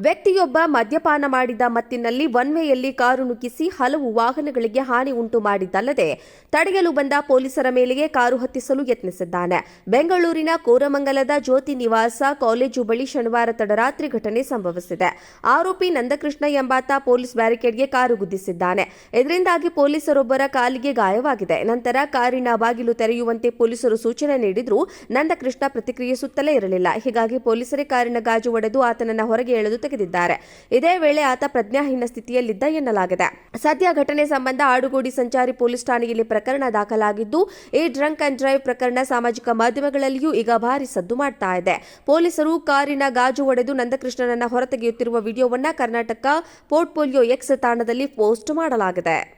ವ್ಯಕ್ತಿಯೊಬ್ಬ ಮದ್ಯಪಾನ ಮಾಡಿದ ಮತ್ತಿನಲ್ಲಿ ಒನ್ವೆಯಲ್ಲಿ ಕಾರು ನುಗ್ಗಿಸಿ ಹಲವು ವಾಹನಗಳಿಗೆ ಹಾನಿ ಉಂಟು ಮಾಡಿದ್ದಲ್ಲದೆ ತಡೆಯಲು ಬಂದ ಪೊಲೀಸರ ಮೇಲೆಯೇ ಕಾರು ಹತ್ತಿಸಲು ಯತ್ನಿಸಿದ್ದಾನೆ. ಬೆಂಗಳೂರಿನ ಕೋರಮಂಗಲದ ಜ್ಯೋತಿ ನಿವಾಸ ಕಾಲೇಜು ಬಳಿ ಶನಿವಾರ ತಡರಾತ್ರಿ ಘಟನೆ ಸಂಭವಿಸಿದೆ. ಆರೋಪಿ ನಂದಕೃಷ್ಣ ಎಂಬಾತ ಪೊಲೀಸ್ ಬ್ಯಾರಿಕೇಡ್ಗೆ ಕಾರು ಗುದ್ದಿಸಿದ್ದಾನೆ. ಇದರಿಂದಾಗಿ ಪೊಲೀಸರೊಬ್ಬರ ಕಾಲಿಗೆ ಗಾಯವಾಗಿದೆ. ನಂತರ ಕಾರಿನ ಬಾಗಿಲು ತೆರೆಯುವಂತೆ ಪೊಲೀಸರು ಸೂಚನೆ ನೀಡಿದ್ರೂ ನಂದಕೃಷ್ಣ ಪ್ರತಿಕ್ರಿಯಿಸುತ್ತಲೇ ಇರಲಿಲ್ಲ. ಹೀಗಾಗಿ ಪೊಲೀಸರೇ ಕಾರಿನ ಗಾಜು ಒಡೆದು ಆತನನ್ನು ಹೊರಗೆ ಎಳೆದು ತೆಗೆದಿದ್ದಾರೆ. ಇದೇ ವೇಳೆ ಆತ ಪ್ರಜ್ಞಾಹೀನ ಸ್ಥಿತಿಯಲ್ಲಿದ್ದ ಎನ್ನಲಾಗಿದೆ. ಸದ್ಯ ಘಟನೆ ಸಂಬಂಧ ಆಡುಗೋಡಿ ಸಂಚಾರಿ ಪೊಲೀಸ್ ಠಾಣೆಯಲ್ಲಿ ಪ್ರಕರಣ ದಾಖಲಾಗಿದ್ದು, ಈ ಡ್ರಂಕ್ ಅಂಡ್ ಡ್ರೈವ್ ಪ್ರಕರಣ ಸಾಮಾಜಿಕ ಮಾಧ್ಯಮಗಳಲ್ಲಿಯೂ ಈಗ ಭಾರಿ ಸದ್ದು ಮಾಡ್ತಾ ಇದೆ. ಪೊಲೀಸರು ಕಾರಿನ ಗಾಜು ಒಡೆದು ನಂದಕೃಷ್ಣನನ್ನ ಹೊರತೆಗೆಯುತ್ತಿರುವ ವಿಡಿಯೋವನ್ನ ಕರ್ನಾಟಕ ಪೋರ್ಟ್ಫೋಲಿಯೋ ಎಕ್ಸ್ ತಾಣದಲ್ಲಿ ಪೋಸ್ಟ್ ಮಾಡಲಾಗಿದೆ.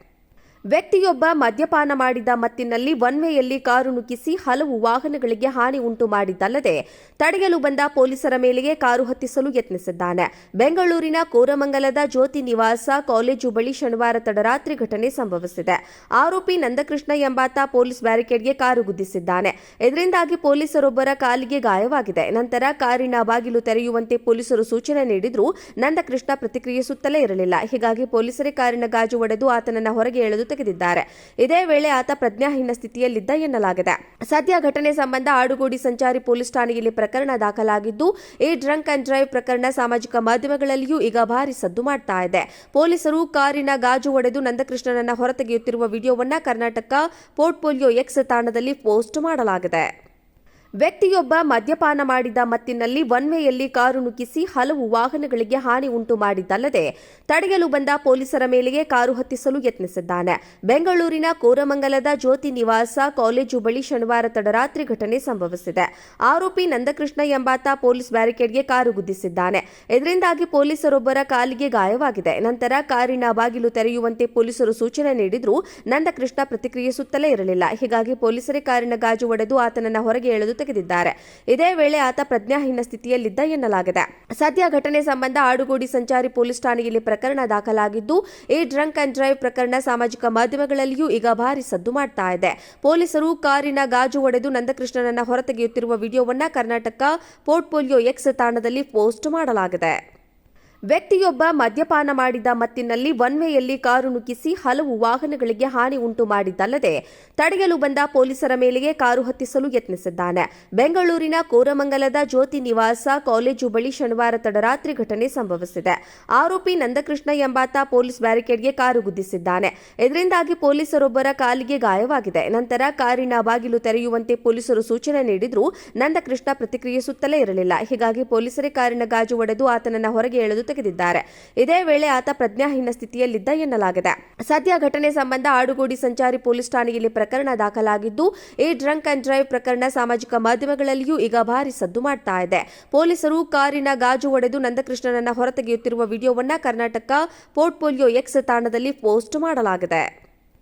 ವ್ಯಕ್ತಿಯೊಬ್ಬ ಮದ್ಯಪಾನ ಮಾಡಿದ ಮತ್ತಿನಲ್ಲಿ ಒನ್ವೆಯಲ್ಲಿ ಕಾರು ನುಗ್ಗಿಸಿ ಹಲವು ವಾಹನಗಳಿಗೆ ಹಾನಿ ಉಂಟು ಮಾಡಿದ್ದಲ್ಲದೆ ತಡೆಯಲು ಬಂದ ಪೊಲೀಸರ ಮೇಲೆಯೇ ಕಾರು ಹತ್ತಿಸಲು ಯತ್ನಿಸಿದ್ದಾನೆ. ಬೆಂಗಳೂರಿನ ಕೋರಮಂಗಲದ ಜ್ಯೋತಿ ನಿವಾಸ ಕಾಲೇಜು ಬಳಿ ಶನಿವಾರ ತಡರಾತ್ರಿ ಘಟನೆ ಸಂಭವಿಸಿದೆ. ಆರೋಪಿ ನಂದಕೃಷ್ಣ ಎಂಬಾತ ಪೊಲೀಸ್ ಬ್ಯಾರಿಕೇಡ್ಗೆ ಕಾರು ಗುದ್ದಿಸಿದ್ದಾನೆ. ಇದರಿಂದಾಗಿ ಪೊಲೀಸರೊಬ್ಬರ ಕಾಲಿಗೆ ಗಾಯವಾಗಿದೆ. ನಂತರ ಕಾರಿನ ಬಾಗಿಲು ತೆರೆಯುವಂತೆ ಪೊಲೀಸರು ಸೂಚನೆ ನೀಡಿದ್ರೂ ನಂದಕೃಷ್ಣ ಪ್ರತಿಕ್ರಿಯಿಸುತ್ತಲೇ ಇರಲಿಲ್ಲ. ಹೀಗಾಗಿ ಪೊಲೀಸರೇ ಕಾರಿನ ಗಾಜು ಒಡೆದು ಆತನನ್ನು ಹೊರಗೆ ಎಳೆದು ತೆಗೆದಿದ್ದಾರೆ. ಇದೇ ವೇಳೆ ಆತ ಪ್ರಜ್ಞಾಹೀನ ಸ್ಥಿತಿಯಲ್ಲಿದ್ದ ಎನ್ನಲಾಗಿದೆ. ಸದ್ಯ ಘಟನೆ ಸಂಬಂಧ ಆಡುಗೋಡಿ ಸಂಚಾರಿ ಪೊಲೀಸ್ ಠಾಣೆಯಲ್ಲಿ ಪ್ರಕರಣ ದಾಖಲಾಗಿದ್ದು, ಈ ಡ್ರಂಕ್ ಅಂಡ್ ಡ್ರೈವ್ ಪ್ರಕರಣ ಸಾಮಾಜಿಕ ಮಾಧ್ಯಮಗಳಲ್ಲಿಯೂ ಈಗ ಭಾರಿ ಸದ್ದು ಮಾಡ್ತಾ ಇದೆ. ಪೊಲೀಸರು ಕಾರಿನ ಗಾಜು ಒಡೆದು ನಂದಕೃಷ್ಣನನ್ನ ಹೊರತೆಗೆಯುತ್ತಿರುವ ವಿಡಿಯೋವನ್ನ ಕರ್ನಾಟಕ ಪೋರ್ಟ್ಫೋಲಿಯೋ ಎಕ್ಸ್ ತಾಣದಲ್ಲಿ ಪೋಸ್ಟ್ ಮಾಡಲಾಗಿದೆ. ವ್ಯಕ್ತಿಯೊಬ್ಬ ಮದ್ಯಪಾನ ಮಾಡಿದ ಮತ್ತಿನಲ್ಲಿ ಒನ್ವೆಯಲ್ಲಿ ಕಾರು ನುಗ್ಗಿಸಿ ಹಲವು ವಾಹನಗಳಿಗೆ ಹಾನಿ ಉಂಟು ಮಾಡಿದ್ದಲ್ಲದೆ ತಡೆಯಲು ಬಂದ ಪೊಲೀಸರ ಮೇಲೆಯೇ ಕಾರು ಹತ್ತಿಸಲು ಯತ್ನಿಸಿದ್ದಾನೆ. ಬೆಂಗಳೂರಿನ ಕೋರಮಂಗಲದ ಜ್ಯೋತಿ ನಿವಾಸ ಕಾಲೇಜು ಬಳಿ ಶನಿವಾರ ತಡರಾತ್ರಿ ಘಟನೆ ಸಂಭವಿಸಿದೆ. ಆರೋಪಿ ನಂದಕೃಷ್ಣ ಎಂಬಾತ ಪೊಲೀಸ್ ಬ್ಯಾರಿಕೇಡ್ಗೆ ಕಾರು ಗುದ್ದಿಸಿದ್ದಾನೆ. ಇದರಿಂದಾಗಿ ಪೊಲೀಸರೊಬ್ಬರ ಕಾಲಿಗೆ ಗಾಯವಾಗಿದೆ. ನಂತರ ಕಾರಿನ ಬಾಗಿಲು ತೆರೆಯುವಂತೆ ಪೊಲೀಸರು ಸೂಚನೆ ನೀಡಿದ್ರೂ ನಂದಕೃಷ್ಣ ಪ್ರತಿಕ್ರಿಯಿಸುತ್ತಲೇ ಇರಲಿಲ್ಲ. ಹೀಗಾಗಿ ಪೊಲೀಸರೇ ಕಾರಿನ ಗಾಜು ಒಡೆದು ಆತನನ್ನು ಹೊರಗೆ ಎಳೆದು ತೆಗೆದಿದ್ದಾರೆ. ಇದೇ ವೇಳೆ ಆತ ಪ್ರಜ್ಞಾಹೀನ ಸ್ಥಿತಿಯಲ್ಲಿದ್ದ ಎನ್ನಲಾಗಿದೆ. ಸದ್ಯ ಘಟನೆ ಸಂಬಂಧ ಆಡುಗೋಡಿ ಸಂಚಾರಿ ಪೊಲೀಸ್ ಠಾಣೆಯಲ್ಲಿ ಪ್ರಕರಣ ದಾಖಲಾಗಿದ್ದು, ಈ ಡ್ರಂಕ್ ಅಂಡ್ ಡ್ರೈವ್ ಪ್ರಕರಣ ಸಾಮಾಜಿಕ ಮಾಧ್ಯಮಗಳಲ್ಲಿಯೂ ಈಗ ಭಾರಿ ಸದ್ದು ಮಾಡ್ತಾ ಇದೆ. ಪೊಲೀಸರು ಕಾರಿನ ಗಾಜು ಒಡೆದು ನಂದಕೃಷ್ಣನನ್ನ ಹೊರತೆಗೆಯುತ್ತಿರುವ ವಿಡಿಯೋವನ್ನ ಕರ್ನಾಟಕ ಪೋರ್ಟ್ಫೋಲಿಯೋ ಎಕ್ಸ್ ತಾಣದಲ್ಲಿ ಪೋಸ್ಟ್ ಮಾಡಲಾಗಿದೆ. ವ್ಯಕ್ತಿಯೊಬ್ಬ ಮದ್ಯಪಾನ ಮಾಡಿದ ಮತ್ತಿನಲ್ಲಿ ಒನ್ ವೇಯಲ್ಲಿ ಕಾರು ನುಗ್ಗಿಸಿ ಹಲವು ವಾಹನಗಳಿಗೆ ಹಾನಿ ಉಂಟು ಮಾಡಿದ್ದಲ್ಲದೆ ತಡೆಯಲು ಬಂದ ಪೊಲೀಸರ ಮೇಲೆಯೇ ಕಾರು ಹತ್ತಿಸಲು ಯತ್ನಿಸಿದ್ದಾನೆ. ಬೆಂಗಳೂರಿನ ಕೋರಮಂಗಲದ ಜ್ಯೋತಿ ನಿವಾಸ ಕಾಲೇಜು ಬಳಿ ಶನಿವಾರ ತಡರಾತ್ರಿ ಘಟನೆ ಸಂಭವಿಸಿದೆ. ಆರೋಪಿ ನಂದಕೃಷ್ಣ ಎಂಬಾತ ಪೊಲೀಸ್ ಬ್ಯಾರಿಕೇಡ್ಗೆ ಕಾರು ಗುದ್ದಿಸಿದ್ದಾನೆ. ಇದರಿಂದಾಗಿ ಪೊಲೀಸರೊಬ್ಬರ ಕಾಲಿಗೆ ಗಾಯವಾಗಿದೆ. ನಂತರ ಕಾರಿನ ಬಾಗಿಲು ತೆರೆಯುವಂತೆ ಪೊಲೀಸರು ಸೂಚನೆ ನೀಡಿದ್ರೂ ನಂದಕೃಷ್ಣ ಪ್ರತಿಕ್ರಿಯಿಸುತ್ತಲೇ ಇರಲಿಲ್ಲ. ಹೀಗಾಗಿ ಪೊಲೀಸರೇ ಕಾರಿನ ಗಾಜು ಒಡೆದು ಆತನನ್ನು ಹೊರಗೆ ಎಳೆದು ತೆಗೆದಿದ್ದಾರೆ. ಇದೇ ವೇಳೆ ಆತ ಪ್ರಜ್ಞಾಹೀನ ಸ್ಥಿತಿಯಲ್ಲಿದ್ದ ಎನ್ನಲಾಗಿದೆ. ಸದ್ಯ ಘಟನೆ ಸಂಬಂಧ ಆಡುಗೋಡಿ ಸಂಚಾರಿ ಪೊಲೀಸ್ ಠಾಣೆಯಲ್ಲಿ ಪ್ರಕರಣ ದಾಖಲಾಗಿದ್ದು, ಈ ಡ್ರಂಕ್ ಅಂಡ್ ಡ್ರೈವ್ ಪ್ರಕರಣ ಸಾಮಾಜಿಕ ಮಾಧ್ಯಮಗಳಲ್ಲಿಯೂ ಈಗ ಭಾರಿ ಸದ್ದು ಮಾಡ್ತಾ ಇದೆ. ಪೊಲೀಸರು ಕಾರಿನ ಗಾಜು ಒಡೆದು ನಂದಕೃಷ್ಣನನ್ನ ಹೊರತೆಗೆಯುತ್ತಿರುವ ವಿಡಿಯೋವನ್ನ ಕರ್ನಾಟಕ ಪೋರ್ಟ್ಫೋಲಿಯೋ ಎಕ್ಸ್ ತಾಣದಲ್ಲಿ ಪೋಸ್ಟ್ ಮಾಡಲಾಗಿದೆ.